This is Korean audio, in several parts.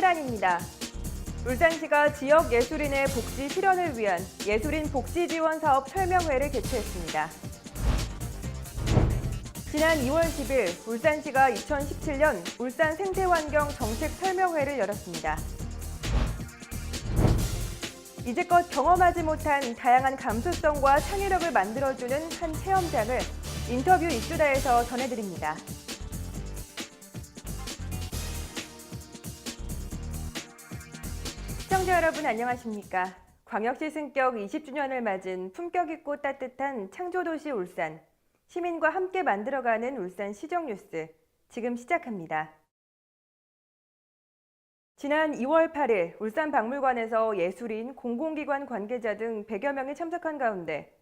헤드라인입니다. 울산시가 지역 예술인의 복지 실현을 위한 예술인 복지 지원 사업 설명회를 개최했습니다. 지난 2월 10일 울산시가 2017년 울산 생태환경 정책 설명회를 열었습니다. 이제껏 경험하지 못한 다양한 감수성과 창의력을 만들어주는 한 체험장을 인터뷰 이슈다에서 전해드립니다. 시청자 여러분 안녕하십니까? 광역시 승격 20주년을 맞은 품격 있고 따뜻한 창조도시 울산. 시민과 함께 만들어가는 울산 시정 뉴스. 지금 시작합니다. 지난 2월 8일 울산 박물관에서 예술인, 공공기관 관계자 등 100여 명이 참석한 가운데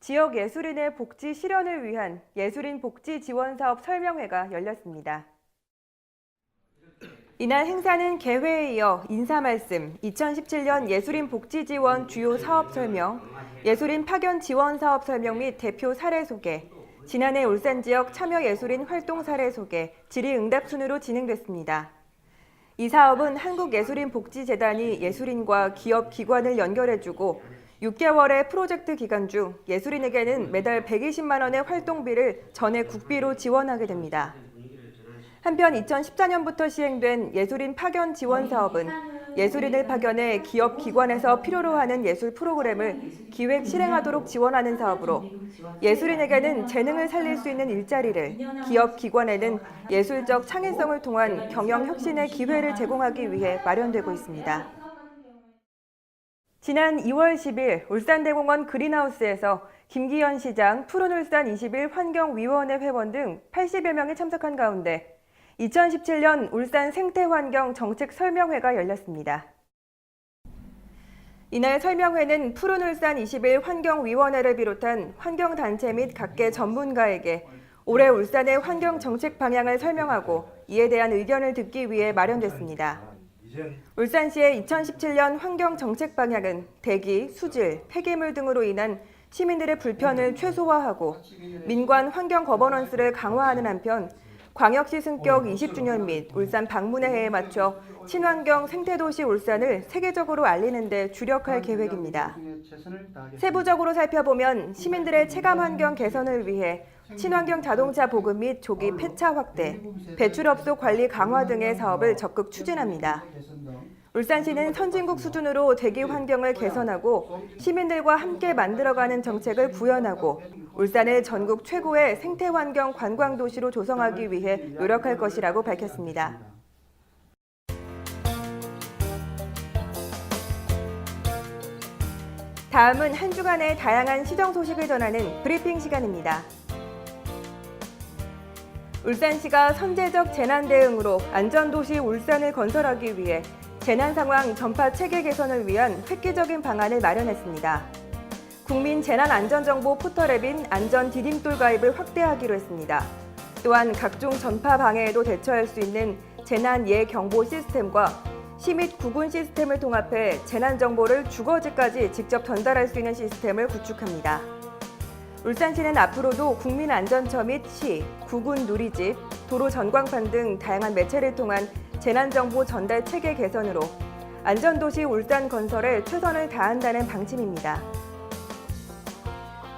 지역 예술인의 복지 실현을 위한 예술인 복지 지원 사업 설명회가 열렸습니다. 이날 행사는 개회에 이어 인사 말씀, 2017년 예술인 복지 지원 주요 사업 설명, 예술인 파견 지원 사업 설명 및 대표 사례 소개, 지난해 울산 지역 참여 예술인 활동 사례 소개, 질의응답 순으로 진행됐습니다. 이 사업은 한국예술인복지재단이 예술인과 기업 기관을 연결해주고 6개월의 프로젝트 기간 중 예술인에게는 매달 120만 원의 활동비를 전액 국비로 지원하게 됩니다. 한편 2014년부터 시행된 예술인 파견 지원 사업은 예술인을 파견해 기업 기관에서 필요로 하는 예술 프로그램을 기획 실행하도록 지원하는 사업으로 예술인에게는 재능을 살릴 수 있는 일자리를 기업 기관에는 예술적 창의성을 통한 경영 혁신의 기회를 제공하기 위해 마련되고 있습니다. 지난 2월 10일 울산대공원 그린하우스에서 김기현 시장, 푸른울산 21 환경위원회 회원 등 80여 명이 참석한 가운데 2017년 울산 생태환경 정책 설명회가 열렸습니다. 이날 설명회는 푸른 울산 21 환경위원회를 비롯한 환경단체 및 각계 전문가에게 올해 울산의 환경 정책 방향을 설명하고 이에 대한 의견을 듣기 위해 마련됐습니다. 울산시의 2017년 환경 정책 방향은 대기, 수질, 폐기물 등으로 인한 시민들의 불편을 최소화하고 민관 환경 거버넌스를 강화하는 한편 광역시 승격 20주년 및 울산 방문의 해에 맞춰 친환경 생태도시 울산을 세계적으로 알리는 데 주력할 계획입니다. 세부적으로 살펴보면 시민들의 체감 환경 개선을 위해 친환경 자동차 보급 및 조기 폐차 확대, 배출업소 관리 강화 등의 사업을 적극 추진합니다. 울산시는 선진국 수준으로 대기 환경을 개선하고 시민들과 함께 만들어가는 정책을 구현하고 울산을 전국 최고의 생태환경 관광도시로 조성하기 위해 노력할 것이라고 밝혔습니다. 다음은 한 주간의 다양한 시정 소식을 전하는 브리핑 시간입니다. 울산시가 선제적 재난 대응으로 안전도시 울산을 건설하기 위해 재난 상황 전파 체계 개선을 위한 획기적인 방안을 마련했습니다. 국민 재난 안전정보 포털 앱인 안전 디딤돌 가입을 확대하기로 했습니다. 또한 각종 전파 방해에도 대처할 수 있는 재난 예 경보 시스템과 시민 구분 시스템을 통합해 재난 정보를 주거지까지 직접 전달할 수 있는 시스템을 구축합니다. 울산시는 앞으로도 국민안전처 및 시, 구군 누리집, 도로 전광판 등 다양한 매체를 통한 재난정보 전달 체계 개선으로 안전도시 울산 건설에 최선을 다한다는 방침입니다.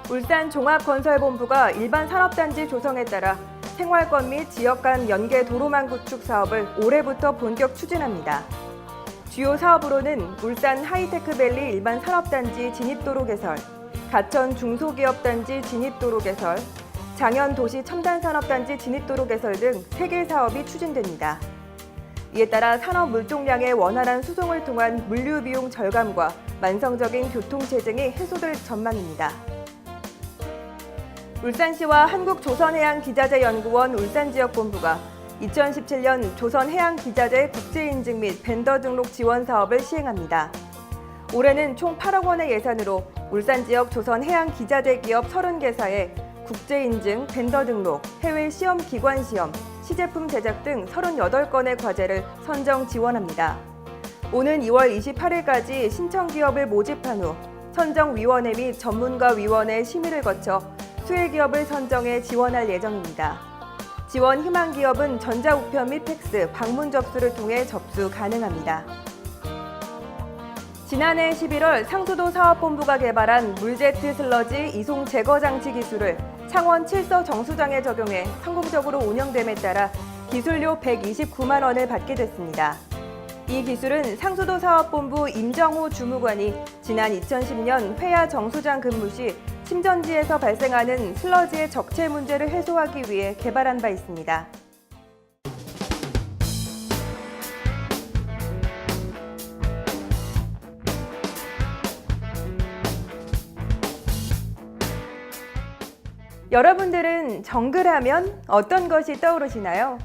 울산 종합건설본부가 일반 산업단지 조성에 따라 생활권 및 지역 간 연계 도로망 구축 사업을 올해부터 본격 추진합니다. 주요 사업으로는 울산 하이테크밸리 일반 산업단지 진입도로 개설, 가천 중소기업단지 진입도로 개설, 장현 도시 첨단산업단지 진입도로 개설 등 3개 사업이 추진됩니다. 이에 따라 산업 물동량의 원활한 수송을 통한 물류 비용 절감과 만성적인 교통 체증이 해소될 전망입니다. 울산시와 한국조선해양기자재연구원 울산지역본부가 2017년 조선해양기자재 국제인증 및 벤더 등록 지원 사업을 시행합니다. 올해는 총 8억 원의 예산으로 울산 지역 조선 해양 기자재 기업 30개사에 국제 인증, 벤더 등록, 해외 시험 기관 시험, 시제품 제작 등 38건의 과제를 선정 지원합니다. 오는 2월 28일까지 신청 기업을 모집한 후 선정 위원회 및 전문가 위원회 심의를 거쳐 수혜 기업을 선정해 지원할 예정입니다. 지원 희망 기업은 전자우편 및 팩스, 방문 접수를 통해 접수 가능합니다. 지난해 11월 상수도 사업본부가 개발한 물제트 슬러지 이송 제거 장치 기술을 창원 칠서 정수장에 적용해 성공적으로 운영됨에 따라 기술료 129만 원을 받게 됐습니다. 이 기술은 상수도 사업본부 임정호 주무관이 지난 2010년 회야 정수장 근무 시 침전지에서 발생하는 슬러지의 적체 문제를 해소하기 위해 개발한 바 있습니다. 여러분들은 정글하면 어떤 것이 떠오르시나요?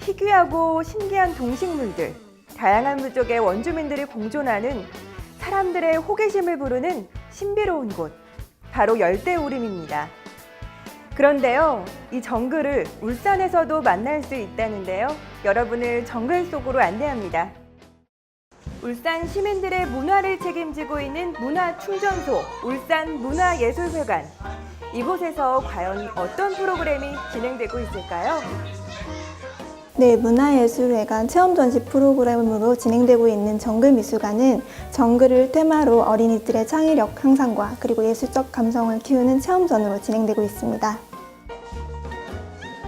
희귀하고 신기한 동식물들, 다양한 부족의 원주민들이 공존하는 사람들의 호기심을 부르는 신비로운 곳, 바로 열대우림입니다. 그런데요, 이 정글을 울산에서도 만날 수 있다는데요. 여러분을 정글 속으로 안내합니다. 울산 시민들의 문화를 책임지고 있는 문화충전소, 울산 문화예술회관. 이곳에서 과연 어떤 프로그램이 진행되고 있을까요? 네, 문화예술회관 체험전시 프로그램으로 진행되고 있는 정글미술관은 정글을 테마로 어린이들의 창의력 향상과 그리고 예술적 감성을 키우는 체험전으로 진행되고 있습니다.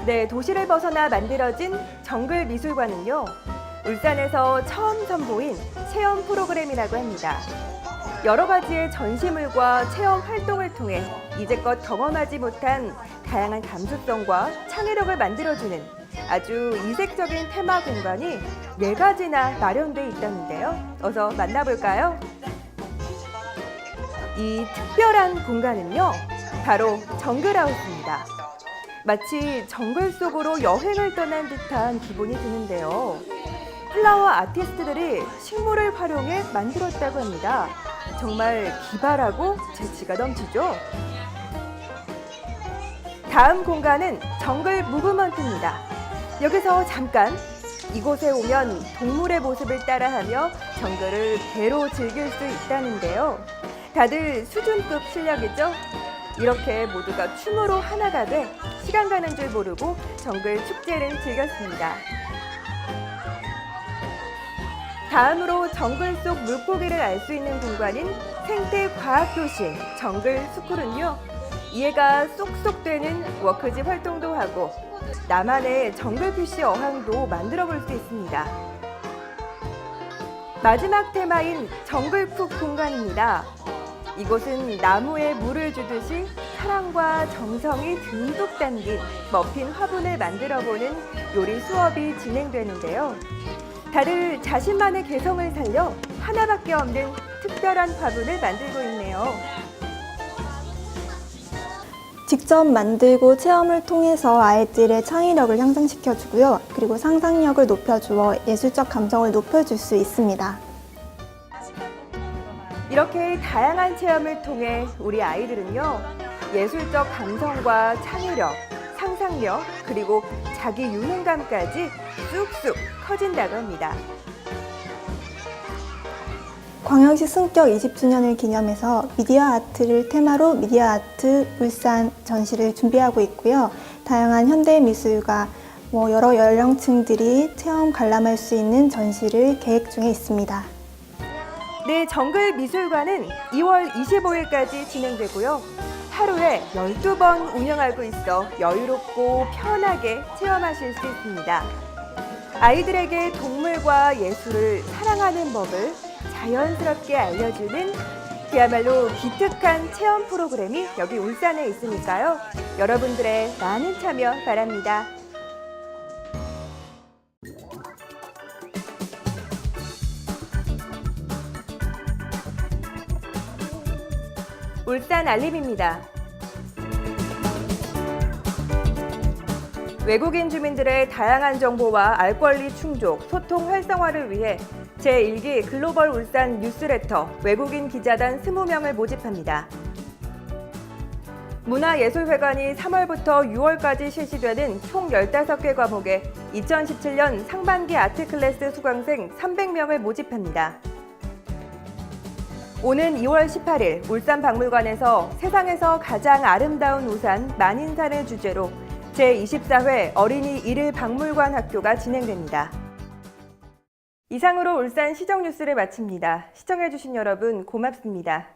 네, 도시를 벗어나 만들어진 정글 미술관은요, 울산에서 처음 선보인 체험 프로그램이라고 합니다. 여러 가지의 전시물과 체험 활동을 통해 이제껏 경험하지 못한 다양한 감수성과 창의력을 만들어주는 아주 이색적인 테마 공간이 네 가지나 마련돼 있다는데요. 어서 만나볼까요? 이 특별한 공간은요, 바로 정글하우스입니다. 마치 정글 속으로 여행을 떠난 듯한 기분이 드는데요. 플라워 아티스트들이 식물을 활용해 만들었다고 합니다. 정말 기발하고 재치가 넘치죠? 다음 공간은 정글 무브먼트입니다. 여기서 잠깐 이곳에 오면 동물의 모습을 따라하며 정글을 배로 즐길 수 있다는데요. 다들 수준급 실력이죠? 이렇게 모두가 춤으로 하나가 돼 시간 가는 줄 모르고 정글 축제를 즐겼습니다. 다음으로 정글 속 물고기를 알 수 있는 공간인 생태 과학 교실 정글 스쿨은요. 이해가 쏙쏙 되는 워크집 활동도 하고 나만의 정글 PC 어항도 만들어 볼 수 있습니다. 마지막 테마인 정글쿡 공간입니다. 이곳은 나무에 물을 주듯이 사랑과 정성이 듬뿍 담긴 머핀 화분을 만들어 보는 요리 수업이 진행되는데요. 다들 자신만의 개성을 살려 하나밖에 없는 특별한 화분을 만들고 있네요. 직접 만들고 체험을 통해서 아이들의 창의력을 향상시켜주고요. 그리고 상상력을 높여주어 예술적 감성을 높여줄 수 있습니다. 이렇게 다양한 체험을 통해 우리 아이들은요, 예술적 감성과 창의력, 상상력, 그리고 자기 유능감까지 쑥쑥 커진다고 합니다. 광역시 승격 20주년을 기념해서 미디어 아트를 테마로 미디어 아트 울산 전시를 준비하고 있고요. 다양한 현대 미술과 뭐 여러 연령층들이 체험 관람할 수 있는 전시를 계획 중에 있습니다. 네, 정글 미술관은 2월 25일까지 진행되고요. 하루에 12번 운영하고 있어 여유롭고 편하게 체험하실 수 있습니다. 아이들에게 동물과 예술을 사랑하는 법을 자연스럽게 알려주는 그야말로 기특한 체험 프로그램이 여기 울산에 있으니까요. 여러분들의 많은 참여 바랍니다. 울산 알림입니다. 외국인 주민들의 다양한 정보와 알 권리 충족, 소통 활성화를 위해 제1기 글로벌 울산 뉴스레터 외국인 기자단 20명을 모집합니다. 문화예술회관이 3월부터 6월까지 실시되는 총 15개 과목에 2017년 상반기 아트 클래스 수강생 300명을 모집합니다. 오는 2월 18일 울산 박물관에서 세상에서 가장 아름다운 우산 만인산을 주제로 제24회 어린이 일일 박물관 학교가 진행됩니다. 이상으로 울산 시정 뉴스를 마칩니다. 시청해주신 여러분 고맙습니다.